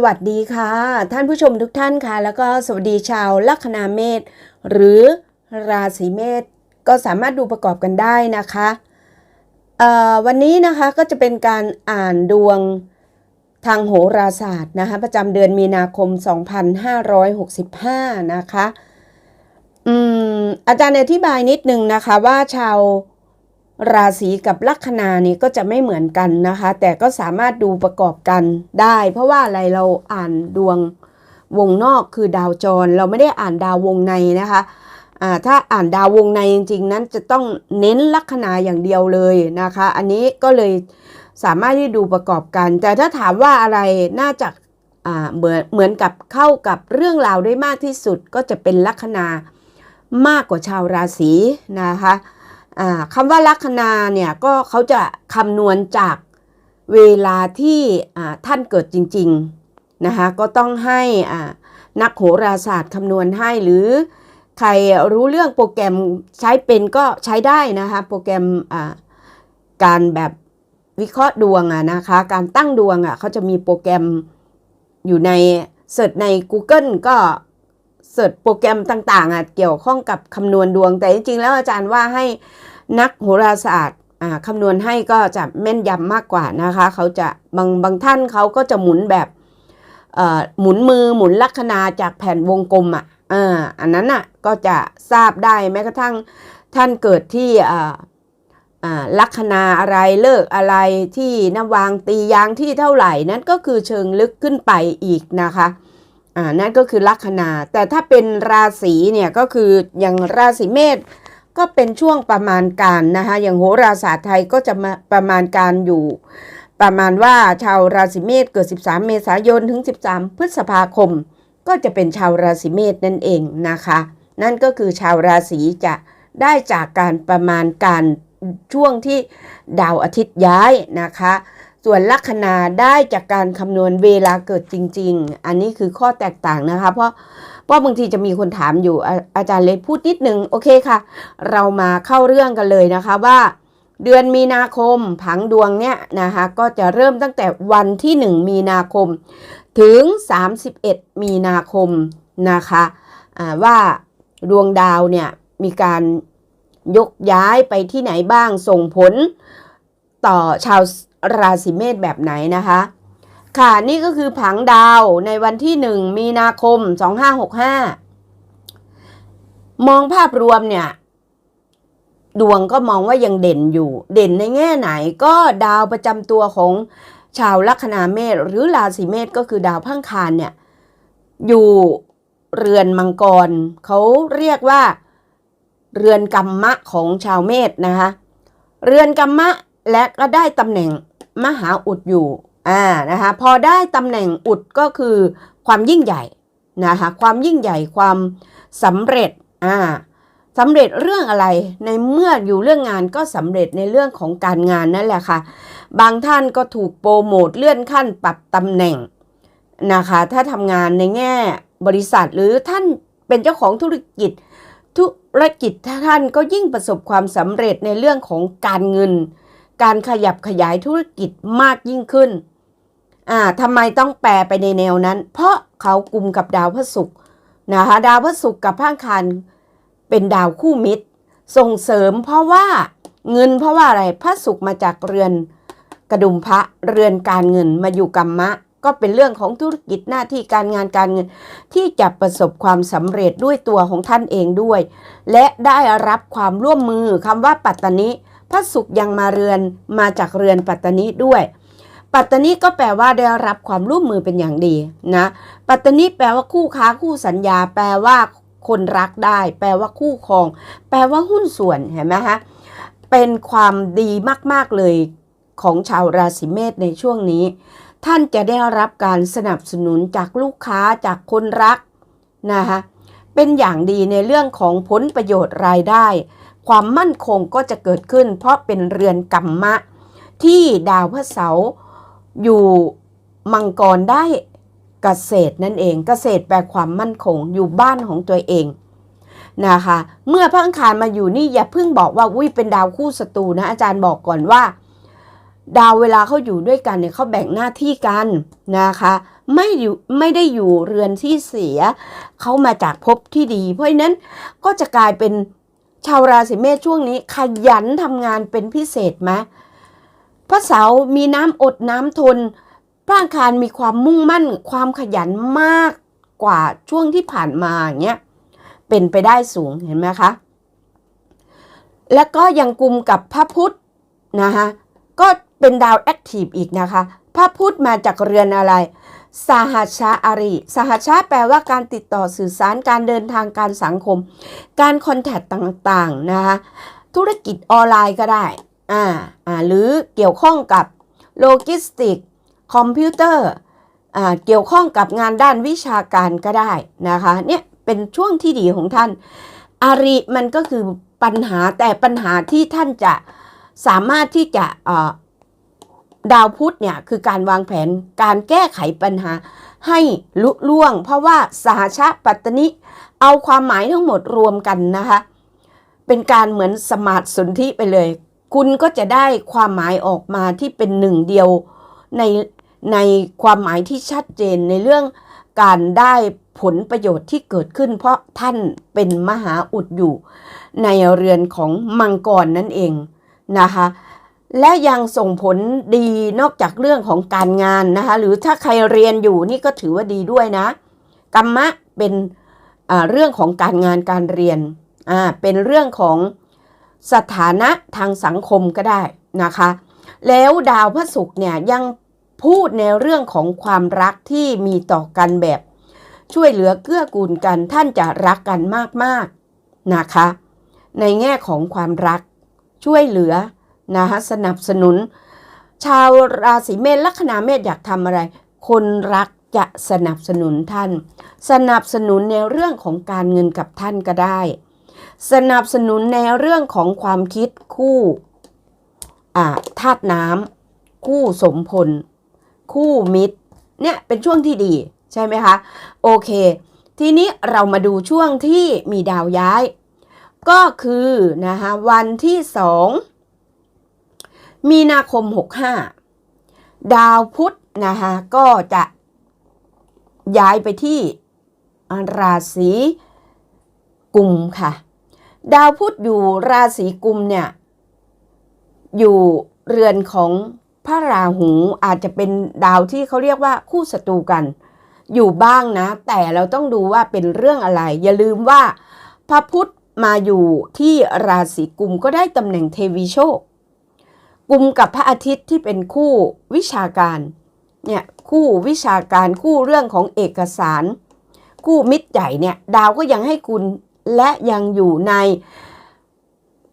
สวัสดีค่ะ ท่านผู้ชมทุกท่านค่ะ แล้วก็สวัสดีชาวลัคนาเมษหรือราศีเมษก็สามารถดูประกอบกันได้นะคะวันนี้นะคะก็จะเป็นการอ่านดวงทางโหราศาสตร์นะคะประจำเดือนมีนาคม 2565 นะคะออาจารย์อธิบายนิดนึงนะคะว่าชาว ราศีกับลัคนานี่ก็จะไม่เหมือนกันนะคะ แต่ก็สามารถดูประกอบกันได้ เพราะว่าอะไรเราอ่านดวงวงนอกคือดาวจร เราไม่ได้อ่านดาววงในนะคะอ่าถ้าอ่านดาววงในจริงๆ นั้นจะต้องเน้นลัคนาอย่างเดียวเลยนะคะ อันนี้ก็เลยสามารถที่ดูประกอบกัน แต่ถ้าถามว่าอะไรน่าจะอ่าเหมือนเหมือนกับเข้ากับเรื่องราวได้มากที่สุดก็จะเป็นลัคนามากกว่าชาวราศีนะคะ คำว่าลัคนาเนี่ยก็เขาจะคำนวณจากเวลาที่ท่านเกิดจริงๆนะคะก็ต้องให้นักโหราศาสตร์คำนวณให้หรือใครรู้เรื่องโปรแกรมใช้เป็นก็ใช้ได้นะคะโปรแกรมการแบบวิเคราะห์ดวงอะนะคะการตั้งดวงอะเขาจะมีโปรแกรมอยู่ในเสิร์ชใน Google ก็ เสิร์ชโปรแกรมต่างๆอะเกี่ยวข้องกับคำนวณดวง แต่จริงๆแล้วอาจารย์ว่าให้นักโหราศาสตร์อ่าคำนวณให้ก็จะแม่นยำมากกว่านะคะ เขาจะบางบางท่านเขาก็จะหมุนแบบเอ่อหมุนมือหมุนลัคนาจากแผ่นวงกลมอะอ่าอันนั้นอะก็จะทราบได้แม้กระทั่งท่านเกิดที่อ่าลัคนาอะไรเลิกอะไรที่นวางตียางที่เท่าไหร่นั่นก็คือเชิงลึกขึ้นไปอีกนะคะ อ่านั่นก็คือลัคนา แต่ถ้าเป็นราศีเนี่ยก็คืออย่างราศีเมษก็เป็นช่วงประมาณการนะคะอย่างโหราศาสตร์ไทยก็จะมาประมาณการอยู่ ประมาณว่าชาวราศีเมษเกิด 13 เมษายนถึง 13 พฤษภาคม ก็จะเป็นชาวราศีเมษนั่นเองนะคะ นั่นก็คือชาวราศีจะได้จากการประมาณการช่วงที่ดาวอาทิตย์ย้ายนะคะ ส่วนลัคนาได้จากการคำนวณเวลาเกิดจริง ๆ อันนี้คือข้อแตกต่างนะคะ เพราะเพราะบางทีจะมีคนถามอยู่อาอาจารย์เลยพูดนิดนึงโอเคค่ะ เรามาเข้าเรื่องกันเลยนะคะว่าเดือนมีนาคมผังดวงเนี่ยนะคะก็จะเริ่มตั้งแต่วันที่ 1 มีนาคม ถึง 31 มีนาคมนะคะว่าดวงดาวเนี่ยมีการยกย้ายไปที่ไหนบ้างส่งผลต่อชาว ราศีเมษแบบไหนนะคะ ค่ะนี่ก็คือผังดาวในวันที่ 1 มีนาคม 2565 มองภาพรวมเนี่ย ดวงก็มองว่ายังเด่นอยู่ เด่นในแง่ไหนก็ดาวประจำตัวของชาวลัคนาเมษหรือราศีเมษก็คือดาวพังคารเนี่ย อยู่เรือนมังกรเขาเรียกว่า เรือนกรรมะของชาวเมษนะคะ เรือนกรรมะและก็ได้ตำแหน่ง มหาอุดอยู่อ่านะคะพอได้ตำแหน่งอุดก็คือความยิ่งใหญ่นะคะความยิ่งใหญ่ความสำเร็จอ่าสำเร็จเรื่องอะไรในเมื่ออยู่เรื่องงานก็สำเร็จในเรื่องของการงานนั่นแหละค่ะ บางท่านก็ถูกโปรโมทเลื่อนขั้นปรับตำแหน่งนะคะถ้าทำงานในแง่บริษัทหรือท่านเป็นเจ้าของธุรกิจ ธุรกิจท่านก็ยิ่งประสบความสำเร็จในเรื่องของการเงิน การขยับขยายธุรกิจมากยิ่งขึ้น อ่าทำไมต้องแปลไปในแนวนั้น เพราะเขากลุ่มกับดาวพฤหัสนะคะดาวพฤหัสกับพระอังคารเป็นดาวคู่มิตร ส่งเสริมเพราะว่าเงินเพราะว่าอะไรพระศุกร์มาจากเรือนกระดุมพระเรือนการเงินมาอยู่กรรมะ ก็เป็นเรื่องของธุรกิจหน้าที่การงานการเงิน ที่จะประสบความสำเร็จด้วยตัวของท่านเองด้วย และได้รับความร่วมมือคำว่าปัตตานิ พระศุกร์ยังมาเรือนมาจากเรือนปัตตานิด้วย ปัตตานิก็แปลว่าได้รับความร่วมมือเป็นอย่างดีนะ ปัตตานิแปลว่าคู่ค้าคู่สัญญา แปลว่าคนรักได้ แปลว่าคู่ครอง แปลว่าหุ้นส่วนเห็นไหมฮะเป็นความดีมาก ๆ เลยของชาวราศีเมษในช่วงนี้ ท่านจะได้รับการสนับสนุนจากลูกค้าจากคนรักนะคะเป็นอย่างดีในเรื่องของผลประโยชน์รายได้ ความมั่นคงก็จะเกิดขึ้น เพราะเป็นเรือนกรรมะ ที่ดาวพระเสาอยู่มังกรได้เกษตรนั่นเองเกษตรแปลความมั่นคงอยู่บ้านของตัวเองนะคะเมื่อพระอังคารมาอยู่นี่อย่าเพิ่งบอกว่าอุ้ยเป็นดาวคู่ศัตรูนะอาจารย์บอกก่อนว่า ดาวเวลาเขาอยู่ด้วยกันเนี่ยเขาแบ่งหน้าที่กันนะคะไม่อยู่ไม่ได้อยู่เรือนที่เสียเขามาจากภพที่ดี เพราะฉะนั้นก็จะกลายเป็น ชาวราศีเมษช่วงนี้ขยันทำงานเป็นพิเศษไหมพระเสาร์มีน้ำอดน้ำทน พระอังคารมีความมุ่งมั่น ความขยันมากกว่าช่วงที่ผ่านมาอย่างเงี้ยเป็นไปได้สูงเห็นไหมคะแล้วก็ยังกลุ่มกับพระพุธนะคะก็เป็นดาวแอคทีฟอีกนะคะ พระพุธมาจากเรือนอะไร สหัชาอาริ สหัชาแปลว่าการติดต่อสื่อสารการเดินทางการสังคม การคอนแทคต่างๆนะคะธุรกิจออนไลน์ก็ได้อ่าอ่าหรือเกี่ยวข้องกับโลจิสติก คอมพิวเตอร์อ่าเกี่ยวข้องกับงานด้านวิชาการก็ได้นะคะเนี่ยเป็นช่วงที่ดีของท่าน อาริมันก็คือปัญหาแต่ปัญหาที่ท่านจะสามารถที่จะอ่อ ดาวพุธเนี่ยคือการวางแผนการแก้ไขปัญหาให้ลุล่วง เพราะว่าสหชาปัตตนิเอาความหมายทั้งหมดรวมกันนะคะ เป็นการเหมือนสมาร์ทสนธิไปเลย คุณก็จะได้ความหมายออกมาที่เป็นหนึ่งเดียวในในความหมายที่ชัดเจนในเรื่องการได้ผลประโยชน์ที่เกิดขึ้น เพราะท่านเป็นมหาอุดอยู่ ในเรือนของมังกรนั่นเองนะคะ และยังส่งผลดีนอกจากเรื่องของการงานนะคะ หรือถ้าใครเรียนอยู่นี่ก็ถือว่าดีด้วยนะ กรรมะเป็นเรื่องของการงานการเรียนอ่าเป็นเรื่องของสถานะทางสังคมก็ได้นะคะ แล้วดาวพระศุกร์เนี่ยยังพูดในเรื่องของความรักที่มีต่อกันแบบ ช่วยเหลือเกื้อกูลกันท่านจะรักกันมากๆนะคะ ในแง่ของความรักช่วยเหลือ นะคะสนับสนุน ชาวราศีเมษลัคนาเมษอยากทำอะไร คนรักจะสนับสนุนท่าน สนับสนุนในเรื่องของการเงินกับท่านก็ได้ สนับสนุนในเรื่องของความคิดคู่ธาตุน้ำคู่สมพล คู่มิตรเนี่ยเป็นช่วงที่ดีใช่ไหมคะ โอเค ทีนี้เรามาดูช่วงที่มีดาวย้าย ก็คือนะคะวันที่สอง มีนาคม 65 ดาวพุธนะคะก็จะย้ายไปที่ราศีกุมค่ะ ดาวพุธอยู่ราศีกุมเนี่ย อยู่เรือนของพระราหูอาจจะเป็นดาวที่เขาเรียกว่าคู่ศัตรูกัน อยู่บ้างนะ แต่เราต้องดูว่าเป็นเรื่องอะไร อย่าลืมว่า พระพุธมาอยู่ที่ราศีกุมก็ได้ตำแหน่งเทวีโชค กลุ่มกับพระอาทิตย์ที่เป็นคู่วิชาการเนี่ยคู่วิชาการคู่เรื่องของเอกสาร คู่มิตรใหญ่เนี่ยดาวก็ยังให้คุณและยังอยู่ใน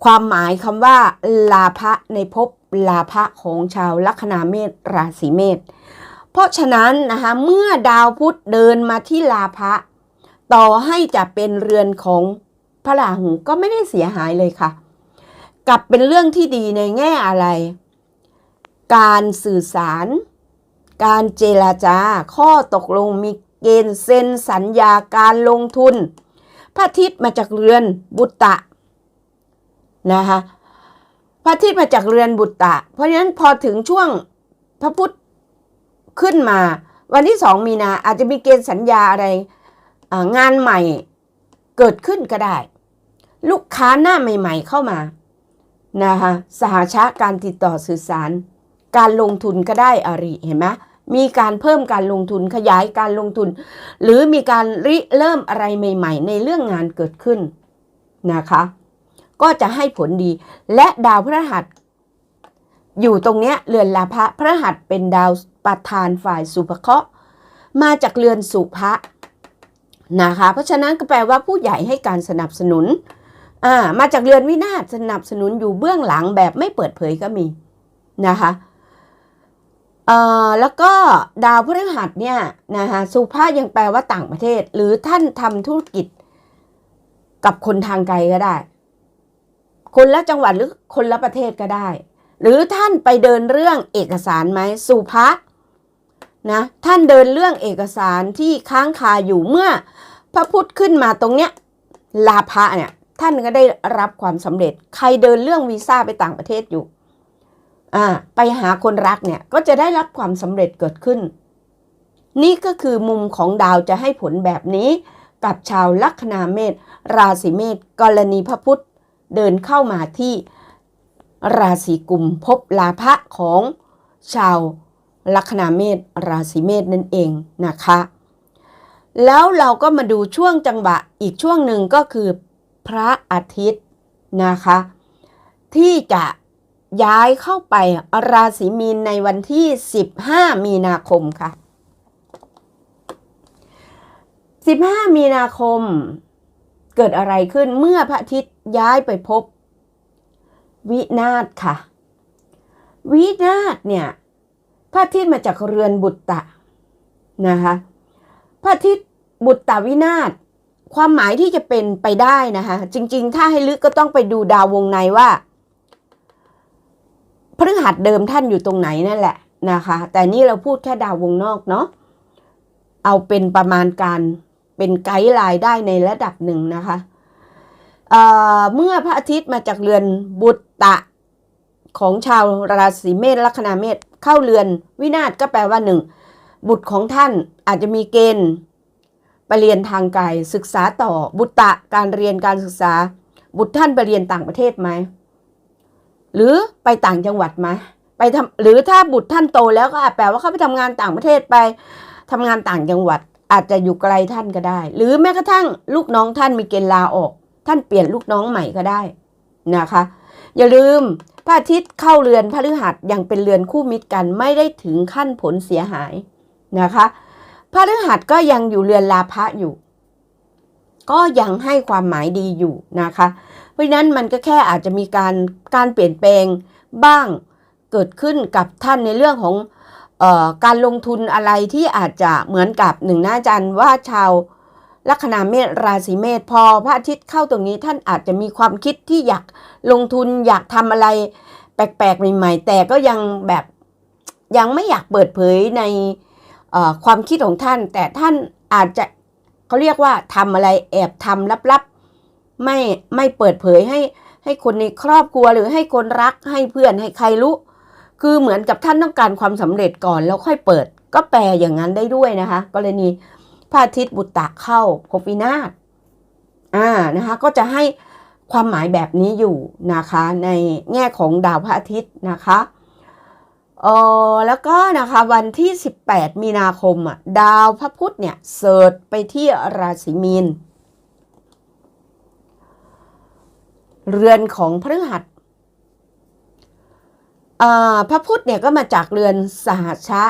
ความหมายคำว่า ลาภะในภพลาภะของชาวลัคนาเมษราศีเมษเพราะฉะนั้นนะคะเมื่อดาวพุธเดินมาที่ลาภะต่อให้จะเป็นเรือนของพระราหูก็ไม่ได้เสียหายเลยค่ะ กลับเป็นเรื่องที่ดีในแง่อะไร การสื่อสาร การเจราจา ข้อตกลงมีเกณฑ์เซ็นสัญญาการลงทุน พระอาทิตย์มาจากเรือนบุตตะนะคะพระอาทิตย์มาจากเรือนบุตตะ เพราะฉะนั้นพอถึงช่วงพระพุธขึ้นมา วันที่สองมีนาอาจจะมีเกณฑ์สัญญาอะไรงานใหม่เกิดขึ้นก็ได้ ลูกค้าหน้าใหม่ ๆ เข้ามา นะคะสหชาการติดต่อสื่อสาร การลงทุนก็ได้อริเห็นไหมมีการเพิ่มการลงทุนขยายการลงทุน หรือมีการริเริ่มอะไรใหม่ ๆ ในเรื่องงานเกิดขึ้นนะคะ ก็จะให้ผลดี และดาวพระหัส อยู่ตรงเนี้ยเรือนลาภะพระหัสเป็นดาวประธานฝ่ายสุภเคราะห์มาจากเรือนสุภะนะคะ เพราะฉะนั้นก็แปลว่าผู้ใหญ่ให้การสนับสนุน อ่ามาจากเรือนวินาศสนับสนุนอยู่เบื้องหลังแบบไม่เปิดเผยก็มีนะคะเอ่อแล้วก็ดาวพฤหัสเนี่ยนะคะสุภาพยังแปลว่าต่างประเทศ หรือท่านทำธุรกิจกับคนทางไกลก็ได้ คนละจังหวัดหรือคนละประเทศก็ได้ หรือท่านไปเดินเรื่องเอกสารไหมสุภานะท่านเดินเรื่องเอกสารที่ค้างคาอยู่เมื่อพระพุทธขึ้นมาตรงเนี้ยลาภะเนี่ย ท่านก็ได้รับความสำเร็จ ใครเดินเรื่องวีซ่าไปต่างประเทศอยู่อ่าไปหาคนรักเนี่ยก็จะได้รับความสำเร็จเกิดขึ้น นี่ก็คือมุมของดาวจะให้ผลแบบนี้ กับชาวลัคนาเมษราศีเมษกรณีพระพุธเดินเข้ามาที่ราศีกุมพบลาภะของชาวลัคนาเมษราศีเมษนั่นเองนะคะ แล้วเราก็มาดูช่วงจังหวะอีกช่วงหนึ่งก็คือ พระอาทิตย์นะคะ ที่จะย้ายเข้าไปราศีมีนในวันที่ 15 มีนาคมค่ะ 15 มีนาคมเกิดอะไรขึ้นเมื่อพระอาทิตย์ย้ายไปพบ วินาศค่ะ วินาศเนี่ยพระอาทิตย์มาจากเรือนบุตตะนะคะพระอาทิตย์บุตตะวินาศ ความหมายที่จะเป็นไปได้นะคะจริง ๆ ถ้าให้ลึกก็ต้องไปดูดาววงในว่าพฤหัสเดิมท่านอยู่ตรงไหนนั่นแหละนะคะ แต่นี่เราพูดแค่ดาววงนอกเนาะเอาเป็นประมาณการเป็นไกด์ไลน์ได้ในระดับหนึ่งนะคะเเมื่อพระอาทิตย์มาจากเรือนบุตตะของชาวราศีเมษลัคนาเมษเข้าเรือนวินาศก็แปลว่าหนึ่งบุตรของท่านอาจจะมีเกณฑ์ ไปเรียนทางไกลศึกษาต่อบุตตะการเรียนการศึกษา บุตรท่านไปเรียนต่างประเทศไหมหรือไปต่างจังหวัดไหมไปทำหรือถ้าบุตรท่านโตแล้วก็อาจแปลว่าเขาไปทำงานต่างประเทศไปทำงานต่างจังหวัด อาจจะอยู่ไกลท่านก็ได้ หรือแม้กระทั่งลูกน้องท่านมีเกณฑ์ลาออก ท่านเปลี่ยนลูกน้องใหม่ก็ได้นะคะ อย่าลืมพระอาทิตย์เข้าเรือนพฤหัสยังเป็นเรือนคู่มิตรกันไม่ได้ถึงขั้นผลเสียหายนะคะ พระฤหัสก็ยังอยู่เรือนลาภะอยู่ ก็ยังให้ความหมายดีอยู่นะคะ เพราะนั้นมันก็แค่อาจจะมีการการเปลี่ยนแปลงบ้างเกิดขึ้นกับท่านในเรื่องของออการลงทุนอะไรที่อาจจะเหมือนกับหนึ่งหน้าจันว่าชาวลัคนาเมษราศีเมษพอพระอาทิตย์เข้าตรงนี้ท่านอาจจะมีความคิดที่อยากลงทุนอยากทำอะไร แปลกๆใหม่ ๆ แต่ก็ยังแบบยังไม่อยากเปิดเผยใน ความคิดของท่าน แต่ท่านอาจจะเขาเรียกว่าทำอะไรแอบทำลับๆไม่ไม่เปิดเผยให้ให้คนในครอบครัวหรือให้คนรักให้เพื่อนให้ใครรู้ คือเหมือนกับท่านต้องการความสำเร็จก่อนแล้วค่อยเปิด ก็แปลอย่างนั้นได้ด้วยนะคะ กรณีพระอาทิตย์บุตตะเข้าพวินาศอ่านะคะ ก็จะให้ความหมายแบบนี้อยู่นะคะ ในแง่ของดาวพระอาทิตย์นะคะ เออแล้วก็นะคะวันที่ 18 มีนาคมอะดาวพระพุธเนี่ยเสิร์ชไปที่ราศีมีน เรือนของพฤหัสพระพุธเนี่ยก็มาจากเรือนสหชะ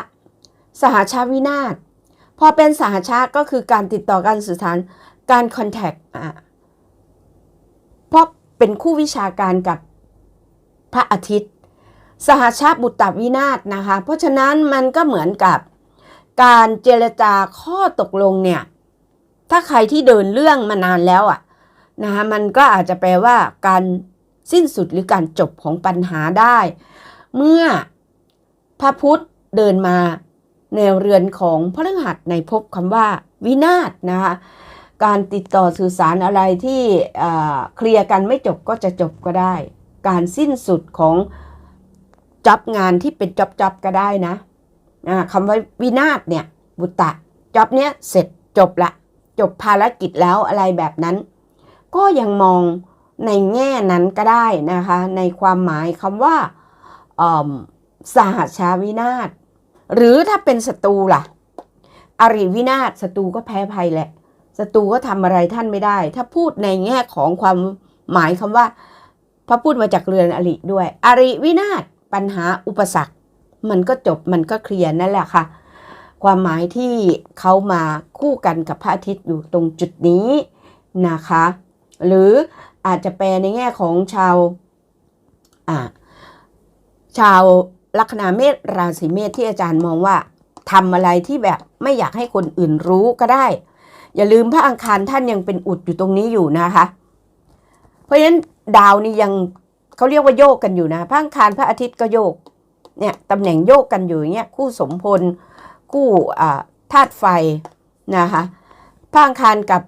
สหชาวินาศพอเป็นสหชาก็คือการติดต่อการสื่อสารการคอนแทคอะเพราะเป็นคู่วิชาการกับพระอาทิตย์ สหชาติบุตรวินาศนะคะ เพราะฉะนั้นมันก็เหมือนกับการเจรจาข้อตกลงเนี่ย ถ้าใครที่เดินเรื่องมานานแล้วอะนะคะมันก็อาจจะแปลว่าการสิ้นสุดหรือการจบของปัญหาได้ เมื่อพระพุทธเดินมาในเรือนของพระฤหัสในพบคำว่าวินาศนะคะการติดต่อสื่อสารอะไรที่เคลียร์กันไม่จบก็จะจบก็ได้ การสิ้นสุดของ จ็อบงานที่เป็นจ็อบจ็อบก็ได้นะคำว่าวินาศเนี่ย บุตะจ็อบเนี้ยเสร็จจบละ จบภารกิจแล้วอะไรแบบนั้น ก็ยังมองในแง่นั้นก็ได้นะคะ ในความหมายคำว่าสหชาวินาศหรือถ้าเป็นศัตรูล่ะ อริวินาศศัตรูก็แพ้ภัยแหละศัตรูก็ทำอะไรท่านไม่ได้ ถ้าพูดในแง่ของความหมายคำว่า พระพูดมาจากเรือนอริด้วย อริวินาศ ปัญหาอุปสรรค มันก็จบมันก็เคลียร์นั่นแหละค่ะ ความหมายที่เขามาคู่กันกับพระอาทิตย์อยู่ตรงจุดนี้นะคะ หรืออาจจะแปลในแง่ของชาวอ่าชาวลัคนาเมษราศีเมษที่อาจารย์มองว่าทำอะไรที่แบบไม่อยากให้คนอื่นรู้ก็ได้ อย่าลืมพระอังคารท่านยังเป็นอุดอยู่ตรงนี้อยู่นะคะ เพราะฉะนั้นดาวนี่ยัง เขาเรียกว่าโยกกันอยู่นะพระอังคารพระอาทิตย์ก็โยกเนี่ยตำแหน่งโยกกันอยู่เงี้ยคู่สมพลคู่ธาตุไฟนะคะพระอังคารกับ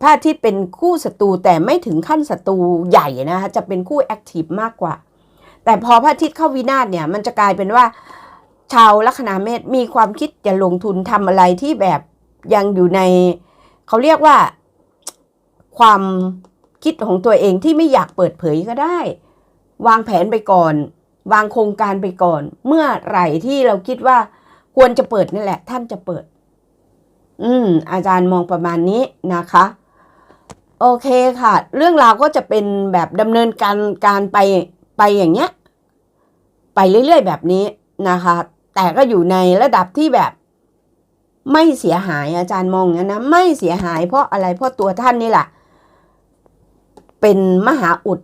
พระอาทิตย์เป็นคู่ศัตรูแต่ไม่ถึงขั้นศัตรูใหญ่นะคะจะเป็นคู่แอคทีฟมากกว่า แต่พอพระอาทิตย์เข้าวินาศเนี่ยมันจะกลายเป็นว่าชาวลัคนาเมษมีความคิดจะลงทุนทำอะไรที่แบบยังอยู่ใน เขาเรียกว่าความ คิดของตัวเองที่ไม่อยากเปิดเผยก็ได้ วางแผนไปก่อน วางโครงการไปก่อน เมื่อไหร่ที่เราคิดว่าควรจะเปิดนั่แหละ ท่านจะเปิด อืม อาจารย์มองประมาณนี้นะคะ โอเคค่ะ เรื่องราวก็จะเป็นแบบดำเนินการการไปไปอย่างเงี้ย ไปเรื่อยๆแบบนี้นะคะ แต่ก็อยู่ในระดับที่แบบไม่เสียหายอาจารย์มองอย่างนั้นนะ ไม่เสียหายเพราะอะไรเพราะตัวท่านนี่แหละ เป็นมหาอุด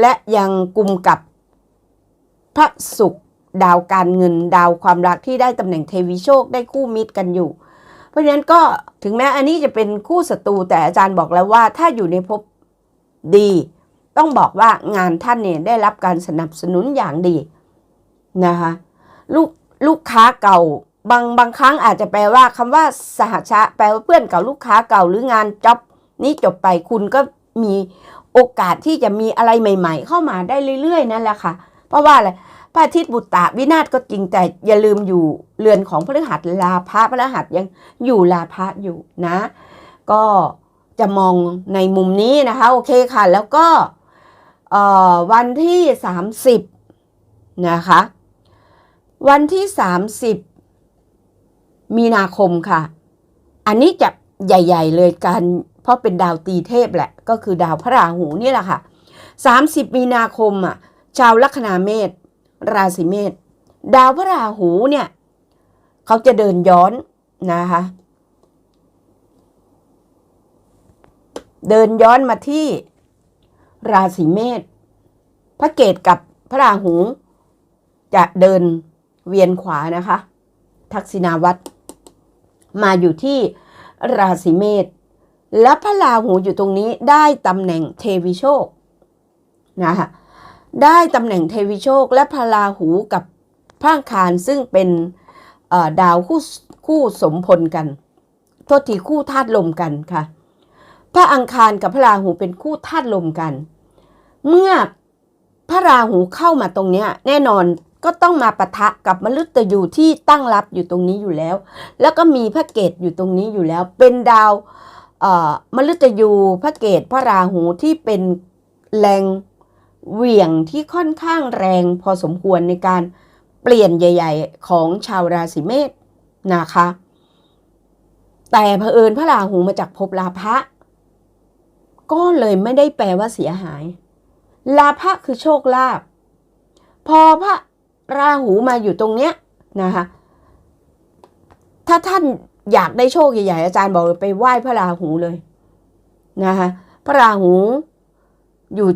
และยังกุมกับพระศุกร์ดาวการเงินดาวความรักที่ได้ตำแหน่งเทวีโชคได้คู่มิตรกันอยู่ เพราะฉะนั้นก็ถึงแม้อันนี้จะเป็นคู่ศัตรูแต่อาจารย์บอกแล้วว่าถ้าอยู่ในภพดี ต้องบอกว่างานท่านเนี่ยได้รับการสนับสนุนอย่างดีนะคะลูกลูกค้าเก่าบางบางครั้งอาจจะแปลว่าคำว่าสหชะ แปลว่าเพื่อนเก่าลูกค้าเก่าหรืองานจ็อบนี้จบไปคุณก็มี โอกาสที่จะมีอะไรใหม่ ๆ เข้ามาได้เรื่อยๆนั่นแหละค่ะ เพราะว่าอะไรพระอาทิตย์บุตตะวินาศก็จริงแต่อย่าลืมอยู่เรือนของพฤหัสลาภะพฤหัสยังอยู่ลาภะอยู่นะ ก็จะมองในมุมนี้นะคะ โอเคค่ะ แล้วก็วันที่ 30 นะคะ วันที่ 30 มีนาคมค่ะ อันนี้จะใหญ่ ๆ เลยกัน เพราะเป็นดาวตีเทพแหละ ก็คือดาวพระราหูนี่แหละค่ะ 30 มีนาคมอะชาวลัคนาเมษราศีเมษดาวพระราหูเนี่ยเขาจะเดินย้อนนะคะเดินย้อนมาที่ราศีเมษพระเกตกับพระราหู จะเดินเวียนขวานะคะ ทักษิณาวัตรมาอยู่ที่ราศีเมษ และพระราหูอยู่ตรงนี้ได้ตำแหน่งเทวิโชคนะคะได้ตำแหน่งเทวิโชคและพระราหูกับพระอังคารซึ่งเป็นดาวคู่คู่สมพลกัน โทษทีคู่ธาตุลมกันค่ะ พระอังคารกับพระราหูเป็นคู่ธาตุลมกัน เมื่อพระราหูเข้ามาตรงเนี้ยแน่นอนก็ต้องมาปะทะกับมฤตยูที่ตั้งรับอยู่ตรงนี้อยู่แล้ว แล้วก็มีพระเกตอยู่ตรงนี้อยู่แล้ว เป็นดาว มฤตยูพระเกตพระราหูที่เป็นแรงเหวี่ยงที่ค่อนข้างแรงพอสมควรในการเปลี่ยนใหญ่ ๆ ของชาวราศีเมษนะคะ แต่เผอิญพระราหูมาจากภพลาภะก็เลยไม่ได้แปลว่าเสียหาย ลาภะคือโชคลาภพอพระราหูมาอยู่ตรงเนี้ยนะคะถ้าท่าน อยากได้โชคใหญ่ๆอาจารย์บอกเลยไปไหว้พระราหูเลยนะคะพระราหูอยู่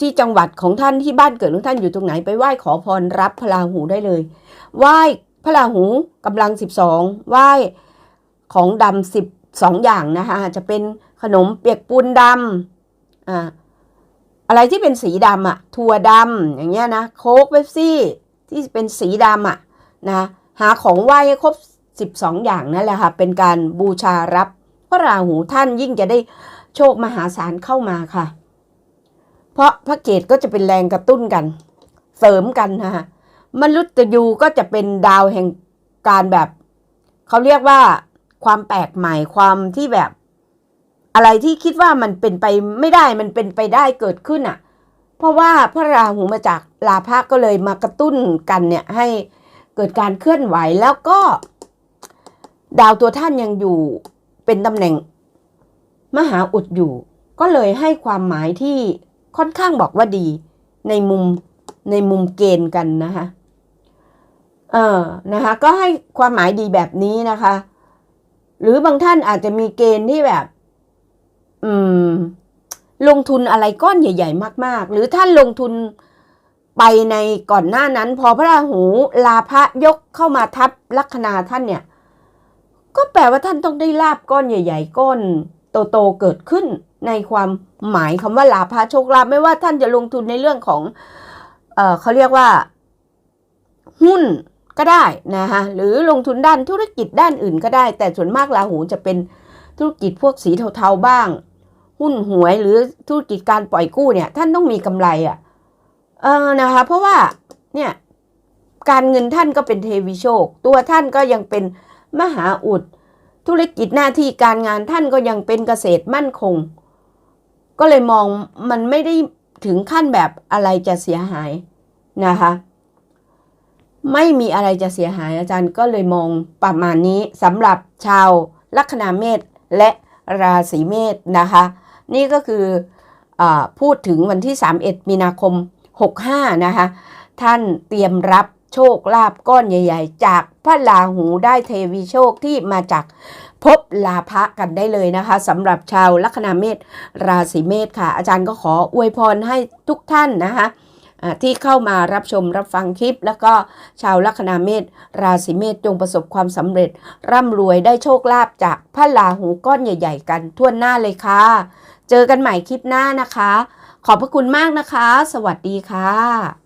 ที่จังหวัดของท่านที่บ้านเกิดของท่านอยู่ตรงไหนไปไหว้ขอพรรับพระราหูได้เลย ไหว้พระราหูกำลังสิบสองไหว้ของดำสิบสองอย่างนะคะจะเป็นขนมเปียกปูนดำอ่าอะไรที่เป็นสีดำอะถั่วดำอย่างเงี้ยนะโค้กเวฟซี่ที่เป็นสีดำอะนะหาของไหว้ให้ครบ 12 อย่างนั่นแหละค่ะ เป็นการบูชารับพระราหูท่านยิ่งจะได้โชคมหาศาลเข้ามาค่ะ เพราะพระเกตก็จะเป็นแรงกระตุ้นกัน เสริมกันนะคะมนุษย์ยูก็จะเป็นดาวแห่งการแบบ เขาเรียกว่าความแปลกใหม่ความที่แบบ อะไรที่คิดว่ามันเป็นไปไม่ได้มันเป็นไปได้เกิดขึ้นอะ เพราะว่าพระราหูมาจากลาภะก็เลยมากระตุ้นกันเนี่ยให้เกิดการเคลื่อนไหวแล้วก็ ดาวตัวท่านยังอยู่เป็นตำแหน่ง มหาอุดอยู่ ก็เลยให้ความหมายที่ค่อนข้างบอกว่าดี ในมุมในมุมเกณฑ์กันนะคะเออนะคะก็ให้ความหมายดีแบบนี้นะคะ หรือบางท่านอาจจะมีเกณฑ์ที่แบบ อืม ลงทุนอะไรก้อนใหญ่ ๆ มาก ๆ หรือท่านลงทุนไปในก่อนหน้านั้น พอพระราหูลาภะยกเข้ามาทับลัคนาท่านเนี่ย ก็แปลว่าท่านต้องได้ลาบก้อนใหญ่ ๆ ก้อนโตๆเกิดขึ้นในความหมายคำว่าลาภะโชคลาภไม่ว่าท่านจะลงทุนในเรื่องของเออเขาเรียกว่า หุ้นก็ได้นะคะหรือลงทุนด้านธุรกิจด้านอื่นก็ได้ แต่ส่วนมากราหูจะเป็นธุรกิจพวกสีเทาๆบ้าง หุ้นหวยหรือธุรกิจการปล่อยกู้เนี่ย ท่านต้องมีกำไรอะ่ะเออนะคะ เพราะว่าเนี่ยการเงินท่านก็เป็นเทวีโชค ตัวท่านก็ยังเป็น มหาอุด ธุรกิจหน้าที่การงานท่านก็ยังเป็นเกษตรมั่นคง ก็เลยมองมันไม่ได้ถึงขั้นแบบอะไรจะเสียหายนะคะ ไม่มีอะไรจะเสียหายอาจารย์ก็เลยมองประมาณนี้สำหรับชาวลัคนาเมษและราศีเมษนะคะ นี่ก็คืออพูดถึงวันที่ 31 มีนาคม 65 นะคะ ท่านเตรียมรับ โชคลาภก้อนใหญ่ ๆ จากพระราหูได้เทวีโชคที่มาจากภพลาภะกันได้เลยนะคะสำหรับชาวลัคนาเมษราศีเมษค่ะ อาจารย์ก็ขออวยพรให้ทุกท่านนะคะที่เข้ามารับชมรับฟังคลิป แล้วก็ชาวลัคนาเมษราศีเมษจงประสบความสำเร็จ ร่ำรวยได้โชคลาภจากพระราหูก้อนใหญ่ ๆ กันทั่วหน้าเลยค่ะ เจอกันใหม่คลิปหน้านะคะ ขอบพระคุณมากนะคะ สวัสดีค่ะ